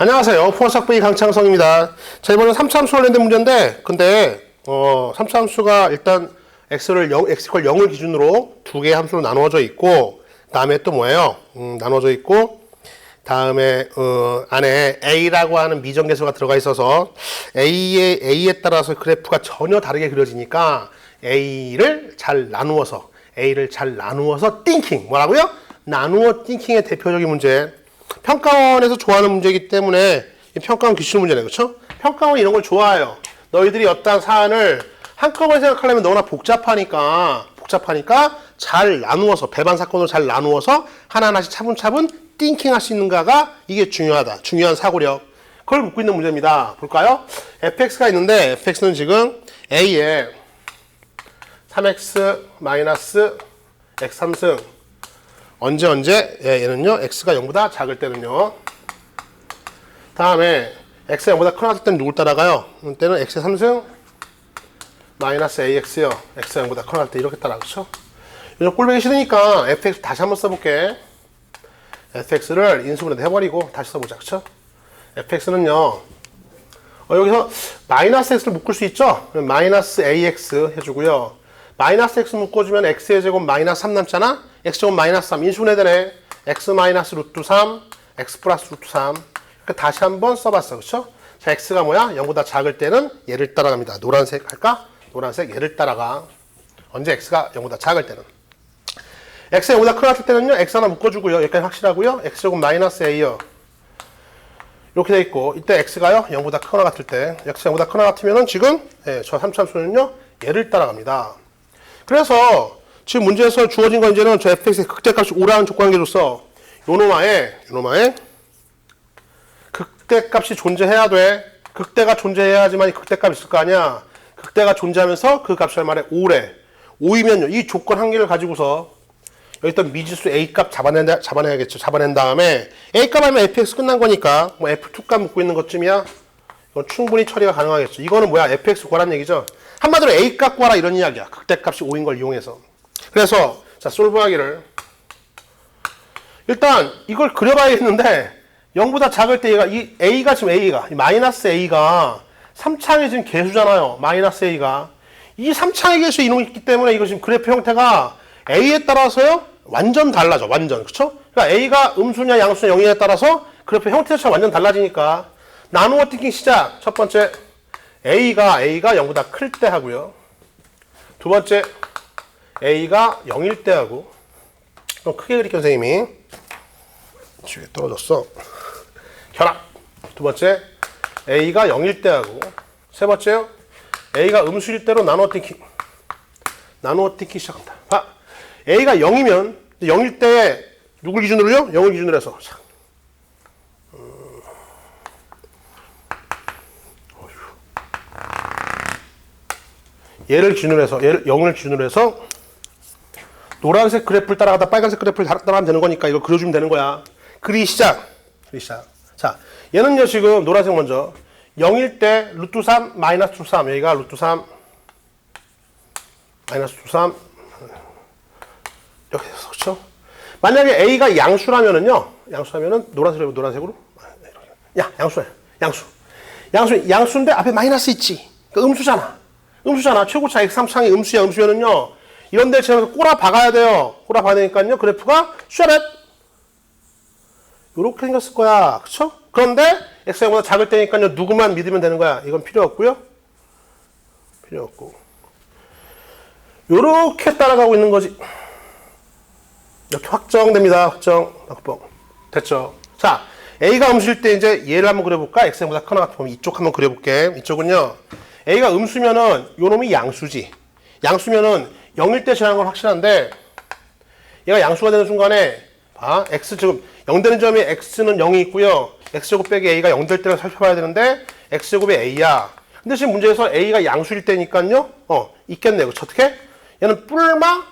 안녕하세요. 포스학부의 강창성입니다. 자, 이번엔 3차함수 관련된 문제인데, 근데, 어, 3차함수가 일단 x를 0, x 걸 0을 기준으로 두 개의 함수로 나누어져 있고, 다음에 또 뭐예요? 음, 나누어져 있고, 다음에, 어, 안에 a라고 하는 미정계수가 들어가 있어서, a에, a에 따라서 그래프가 전혀 다르게 그려지니까, a를 잘 나누어서, a를 잘 나누어서 띵킹. 뭐라고요? 나누어 띵킹의 대표적인 문제. 평가원에서 좋아하는 문제이기 때문에 이 평가원 기출 문제네, 그렇죠? 평가원 이런 걸 좋아해요. 너희들이 어떤 사안을 한꺼번에 생각하려면 너무나 복잡하니까 복잡하니까 잘 나누어서 배반 사건으로 잘 나누어서 하나하나씩 차분차분 띵킹 할 수 있는가가 이게 중요하다. 중요한 사고력. 그걸 묻고 있는 문제입니다. 볼까요? fx가 있는데 fx는 지금 a에 3x 마이너스 x 3승 언제 언제 예, 얘는요 x가 0보다 작을 때는요 다음에 x가 0보다 커났을 때는 누굴 따라가요? 음, 때는 x 3승 마이너스 ax요 x가 0보다 커날 때 이렇게 따라 그쵸? 이런 꼴보기 싫으니까 fx 다시 한번 써볼게 fx를 인수분해 해버리고 다시 써보자 그쵸? fx는요 어, 여기서 마이너스 x를 묶을 수 있죠? 마이너스 ax 해주고요. 마이너스 x 묶어주면 x의 제곱 마이너스 3 남잖아? x제곱 마이너스 3 인수분해 되네. x 마이너스 루트 3, x 플러스 루트 3. 그러니까 다시 한번 써봤어. 그쵸? 자, x가 뭐야? 0보다 작을 때는 얘를 따라갑니다. 노란색 할까? 노란색 얘를 따라가. 언제 x가 0보다 작을 때는. x가 0보다 크게 때는요. x 하나 묶어주고요. 여기까지 확실하고요. x제곱 마이너스 a요. 이렇게 돼 있고 이때 x가요 0보다 크거나 같을 때 x가 0보다 크거나 같으면은 지금 예, 저 3참수는요 얘를 따라갑니다. 그래서 지금 문제에서 주어진 건 이제는 저 fx의 극대값이 오라는 줬어. 요노마에 요노마에 극대값이 존재해야 돼. 극대가 존재해야지만 이 극대값이 있을 거 아니야. 극대가 존재하면서 그 값이 얼마래? 5래. 5이면요. 이 조건 한 개를 가지고서 여기 있던 미지수 A 값 잡아낸다, 잡아내야겠죠. 잡아낸 다음에 A 값 하면 fx 끝난 거니까 뭐 f2 값 묻고 있는 것쯤이야. 이건 충분히 처리가 가능하겠죠. 이거는 뭐야? fx 구하란 얘기죠. 한마디로 A 값 구하라 이런 이야기야. 극대값이 5인 걸 이용해서. 그래서 자 솔브하기를 일단 이걸 그려봐야겠는데 0보다 작을 때 얘가 이 A가 지금 A가 이 마이너스 A가 3창의 지금 개수잖아요. 마이너스 A가 이 3창의 개수에 이놈이 있기 때문에 이거 지금 그래프 형태가 A에 따라서요 완전 달라져 완전 그쵸? 그러니까 A가 음수냐 양수냐 0이냐에 따라서 그래프 형태 자체가 완전 달라지니까 나누어 띵킹 시작 첫 번째 A가 A가 0보다 클 때 하고요. 두 번째 A가 0일 때 하고. 그럼 크게 그릴게요 선생님이. 뒤에 떨어졌어. 결합 두 번째 A가 0일 때 하고. 세 번째요 A가 음수일 때로 나누어 띵킹 나누어 띵킹 시작합니다. 봐 A가 0이면 0일 때 누굴 기준으로요? 0을 기준으로 해서 자. 음. 어휴. 얘를 기준으로 해서 얘를 0을 기준으로 해서 노란색 그래프를 따라가다 빨간색 그래프를 따라- 따라가면 되는 거니까 이거 그려주면 되는 거야. 그리 시작. 그리 시작. 자, 얘는요 지금 노란색 먼저 0일 때 루트 3 마이너스 루트 3 여기가 루트 3 마이너스 루트 3 이렇게 해서 그렇죠? 만약에 A가 양수라면은요. 양수라면은 노란색으로 노란색으로 야, 양수야. 양수. 양수 양수인데 앞에 마이너스 있지. 그 음수잖아. 음수잖아. 최고차 x3창이 음수야. 음수면은요. 이런 데 제가 꼬라 박아야 돼요. 꼬라 박아야 되니까요. 그래프가 슈렛 요렇게 생겼을 거야. 그쵸? 그런데 x보다 작을 때니까요. 누구만 믿으면 되는 거야. 이건 필요 없고요. 필요 없고. 요렇게 따라가고 있는 거지. 이렇게 확정됩니다. 확정. 확정. 됐죠? 자, A가 음수일 때 이제 얘를 한번 그려볼까? X보다 커나 같으면 이쪽 한번 그려볼게. 이쪽은요. A가 음수면은 요 놈이 양수지. 양수면은 0일 때 지나는 건 확실한데 얘가 양수가 되는 순간에 봐. X 지금 0 되는 점이 X는 0이 있고요. X제곱 빼기 A가 0 될 때를 살펴봐야 되는데 X제곱이 A야. 근데 지금 문제에서 A가 양수일 때니까요. 어, 있겠네요. 그쵸? 어떻게? 얘는 뿔마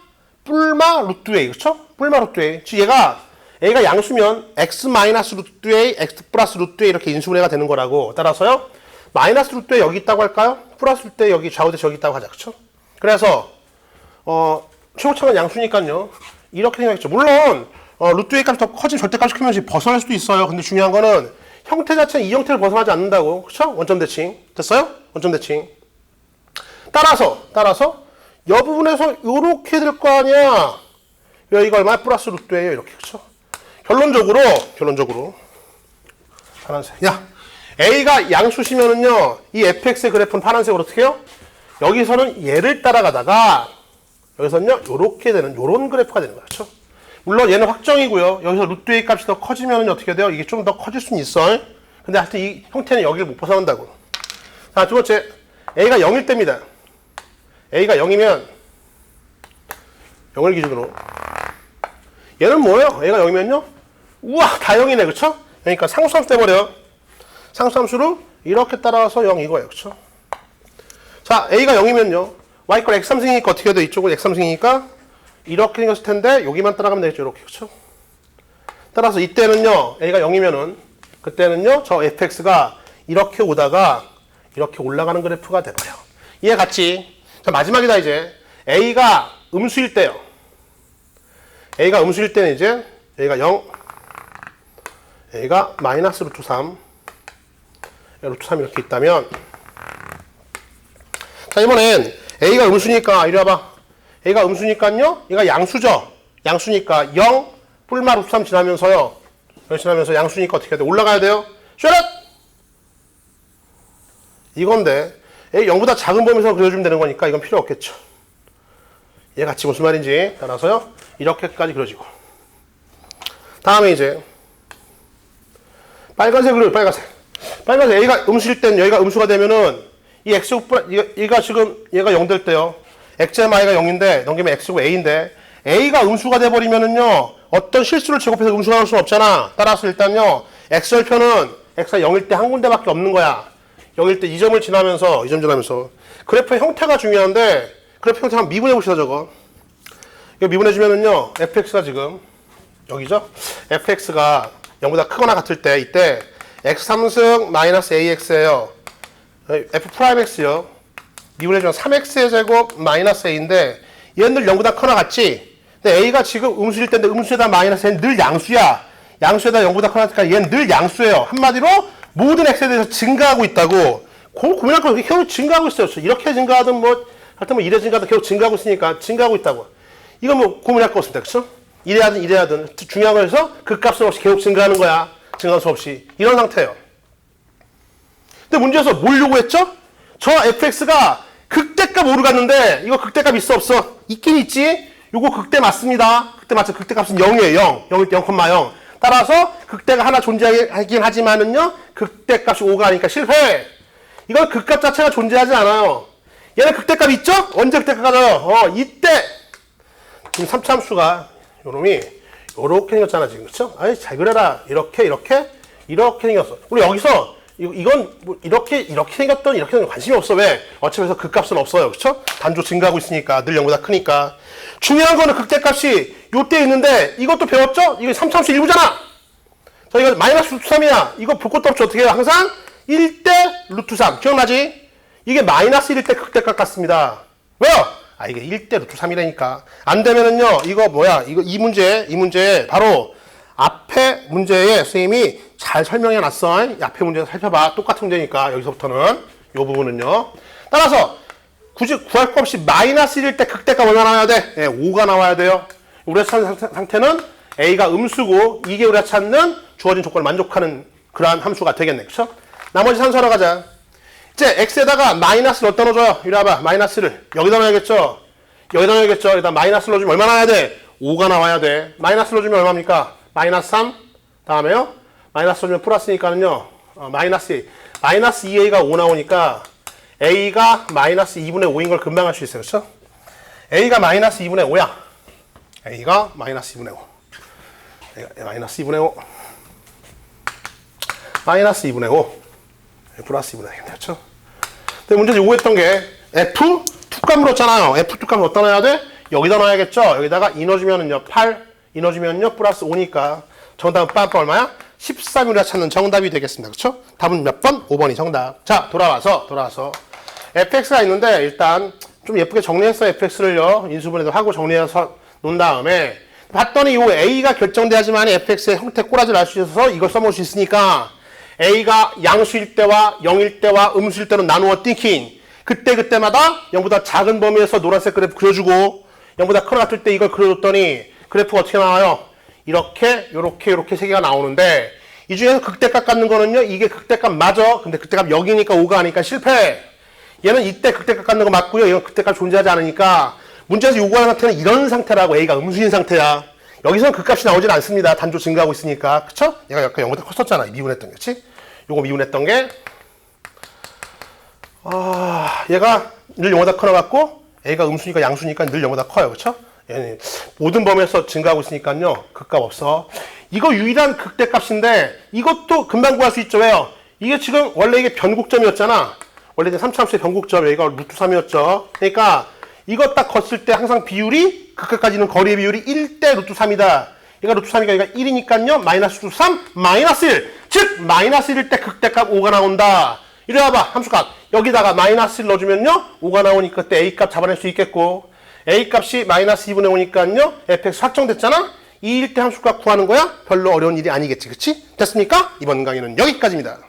뿔마 루트 A 그쵸? 뿔마 루트 A 즉 얘가 A가 양수면 X 마이너스 루트 A, X 플러스 루트 A 이렇게 인수분해가 되는 거라고 따라서요 마이너스 루트 A 여기 있다고 할까요? 플러스 루트 A 여기 좌우대 저기 있다고 하자 그쵸? 그래서 어 최고차가 양수니까요 이렇게 생각했죠 물론 어, 루트 A 값이 더 커지면 절대값이 크면 벗어날 수도 있어요 근데 중요한 거는 형태 자체는 이 형태를 벗어나지 않는다고. 그렇죠? 원점 대칭. 됐어요? 원점 대칭. 따라서 따라서 이 부분에서 요렇게 될 거 아니야. 여기가 얼마 플러스 루트예요. 이렇게. 그렇죠? 결론적으로 결론적으로 파란색. 야, A가 양수시면은요, 이 fx의 그래프는 파란색으로 어떻게 해요? 여기서는 얘를 따라가다가, 여기서는요, 요렇게 되는, 요런 그래프가 되는 거죠. 물론 얘는 확정이고요. 여기서 루트 A 값이 더 커지면 어떻게 돼요? 이게 좀 더 커질 수는 있어. 근데 하여튼 이 형태는 여기를 못 벗어난다고. 자, 두 번째. A가 0일 때입니다. A가 0이면, 0을 기준으로. 얘는 뭐예요? A가 0이면요? 우와, 다 0이네. 그쵸? 그러니까 상수함수 돼버려. 상수함수로 이렇게 따라가서 0 이거예요. 그쵸? 자, A가 0이면요. Y걸 X3승이니까 어떻게 돼? 이쪽은 X3승이니까 이렇게 생겼을 텐데 여기만 따라가면 되겠죠. 이렇게. 그쵸? 따라서 이때는요. A가 0이면은 그때는요. 저 fx가 이렇게 오다가 이렇게 올라가는 그래프가 돼버려. 이해 갔지? 자, 마지막이다 이제. A가 음수일 때요. A가 음수일 때는 이제 A가 0, A가 마이너스 루트 3, 루트 3 이렇게 있다면. 자 이번엔 A가 음수니까 이리 와봐. A가 음수니까요? 얘가 양수죠? 양수니까 0 뿔마 루트 3 지나면서요. 여기 지나면서 양수니까 어떻게 해야 돼 올라가야 돼요? 쉐렛 이건데 A 0보다 작은 범위에서 그려주면 되는 거니까 이건 필요 없겠죠. 얘 같이 무슨 말인지 따라서요. 이렇게까지 그려지고. 다음에 이제 빨간색으로 빨간색. 빨간색 A가 음수일 땐 여기가 음수가 되면은 이 X 얘가 지금 얘가 0 될 때요. X의 Y가 0인데 넘기면 X고 A인데 A가 음수가 돼 버리면은요. 어떤 실수를 제곱해서 음수가 나올 수는 없잖아. 따라서 일단요. X절편은 X가 0일 때 한 군데밖에 없는 거야. 0일 때이 점을 지나면서 이점 지나면서 그래프의 형태가 중요한데 그래프 형태 한번 미분해 봅시다 저거. 이거 미분해 주면은요. fx가 지금 여기죠? fx가 0보다 크거나 같을 때 이때 x3승 마이너스 ax예요. f 프라임 x요. 미분해 주면 3x의 제곱 마이너스 a인데 얘는 늘 0보다 크거나 같지? 근데 a가 지금 음수일 때인데 음수에다 마이너스 a는 늘 양수야. 양수에다 0보다 크거나 같으니까 얘는 늘 양수예요. 한마디로 모든 x에 대해서 증가하고 있다고. 고, 고민할 거 계속 증가하고 있어요. 이렇게 증가하든 뭐 하여튼 뭐 이래 증가하든 계속 증가하고 있으니까 증가하고 있다고. 이거 뭐 고민할 거 없습니다. 그렇죠? 이래야든 이래야든 중요한 거에서 그 값은 없이 계속 증가하는 거야. 증가할 수 없이. 이런 상태예요. 근데 문제에서 뭘 요구했죠? 저 fx가 극대값 오르갔는데 이거 극대값 있어 없어? 있긴 있지. 요거 극대 맞습니다. 극대 맞죠? 극대값은 0이에요. 0. 0일 때 0,0. 따라서 극대가 하나 존재하긴 하지만은요. 극대값이 5가 아니까 실패. 이건 극값 자체가 존재하지 않아요. 얘는 극대값 있죠? 언제 극대값 가져요? 어, 이때 지금 삼참수가 요놈이 요렇게 생겼잖아 지금 그쵸? 아이 잘 그려라 이렇게 이렇게 이렇게 생겼어 우리 여기서 이- 이건 뭐 이렇게 이렇게 생겼던 이렇게 생겼 관심이 없어 왜? 어차피 해서 극값은 없어요 그쵸? 단조 증가하고 있으니까 늘 0보다 크니까 중요한 거는 극대값이 요때 있는데 이것도 배웠죠? 이거 삼참수 일부잖아 자 이거 마이너스 루트 3이야 이거 볼 것도 없죠 어떻게 해요? 항상 1대 루트 3 기억나지? 이게 마이너스 1일 때 극대값 같습니다 왜요? 아 이게 1대 루트 3이라니까. 안 되면은요 이거 뭐야? 이거 이 문제 이 문제 바로 앞에 문제에 선생님이 잘 설명해 놨어 이 앞에 문제 살펴봐. 똑같은 문제니까 여기서부터는 이 부분은요. 따라서 굳이 구할 거 없이 마이너스 1일 때 극대값 얼마 나와야 돼? 네, 5가 나와야 돼요. 상태- 상태는 A가 음수고 이게 찾는 주어진 조건을 만족하는 그러한 함수가 되겠네. 그쵸? 나머지 산수하러 가자 이제 x에다가 마이너스를 어디다 넣어줘요? 이리 와봐. 마이너스를. 여기다 넣어야겠죠? 여기다 넣어야겠죠? 여기다 마이너스를 넣어주면 얼마 나와야 돼? 5가 나와야 돼. 마이너스를 넣어주면 얼마입니까? 마이너스 3. 다음에요? 마이너스 넣어주면 플러스니까는요. 어, 마이너스 2. 마이너스 2a가 5 나오니까 a가 마이너스 2분의 5인 걸 금방 할수 있어요. 그렇죠? a가 마이너스 2분의 5야. a가 마이너스 2분의 5. a가 마이너스 2분의 5. 마이너스 2분의 5. 플러스 2분의 1 그렇죠? 근데 문제 요구했던 게 F 투값 물었잖아요. F 투값 어디다 넣어야 돼? 여기다 넣어야겠죠? 여기다가 이 넣어주면은요 8, 이 넣어주면요 플러스 5니까 정답은 빠빠 얼마야? 13이라 찾는 정답이 되겠습니다. 그렇죠? 답은 몇 번? 5번이 정답. 자 돌아와서 돌아와서 fx가 있는데 일단 좀 예쁘게 정리했어 fx를요 인수분해도 하고 정리해서 놓은 다음에 봤더니 이 a가 결정돼야지만 fx의 형태 꼬라지를 알 수 있어서 이걸 써볼 수 있으니까 a가 양수일 때와 0일 때와 음수일 때로 나누어 띵킹. 그때 그때마다 0보다 작은 범위에서 노란색 그래프 그려주고 0보다 커 같을 때 이걸 그려줬더니 그래프가 어떻게 나와요? 이렇게 요렇게 요렇게 세 개가 나오는데 이 중에서 극대값 갖는 거는요 이게 극대값 맞아. 근데 극대값 여기니까 5가 아니까 실패. 얘는 이때 극대값 갖는 거 맞고요. 이건 극대값 존재하지 않으니까 문제에서 요구하는 상태는 이런 상태라고. A가 음수인 상태야 여기서는 극값이 나오진 않습니다 단조 증가하고 있으니까 그쵸? 얘가 약간 0보다 컸었잖아 미분했던 게 그치? 요거 미분했던 게 아, 얘가 늘 0보다 커나갔고 A가 음수니까 양수니까 늘 0보다 커요. 그쵸? 얘는 모든 범위에서 증가하고 있으니까요. 극값 없어. 이거 유일한 극대값인데 이것도 금방 구할 수 있죠. 왜요? 이게 지금 원래 이게 변곡점이었잖아. 원래 이제 3차함수의 변곡점 여기가 루트 3이었죠. 그러니까 이거 딱 걷을 때 항상 비율이 극값까지는 거리의 비율이 1대 루트 3이다. 얘가 루트 3이니까 얘가 1이니까요. 마이너스 루트 3 마이너스 1. 즉 마이너스 1일 때 극대값 5가 나온다. 이리 와봐 함수값 여기다가 마이너스 1 넣어주면요 5가 나오니까 그때 A값 잡아낼 수 있겠고 A값이 마이너스 2분의 5니까요 fx 확정됐잖아 2일 때 함수값 구하는 거야 별로 어려운 일이 아니겠지 그치? 됐습니까? 이번 강의는 여기까지입니다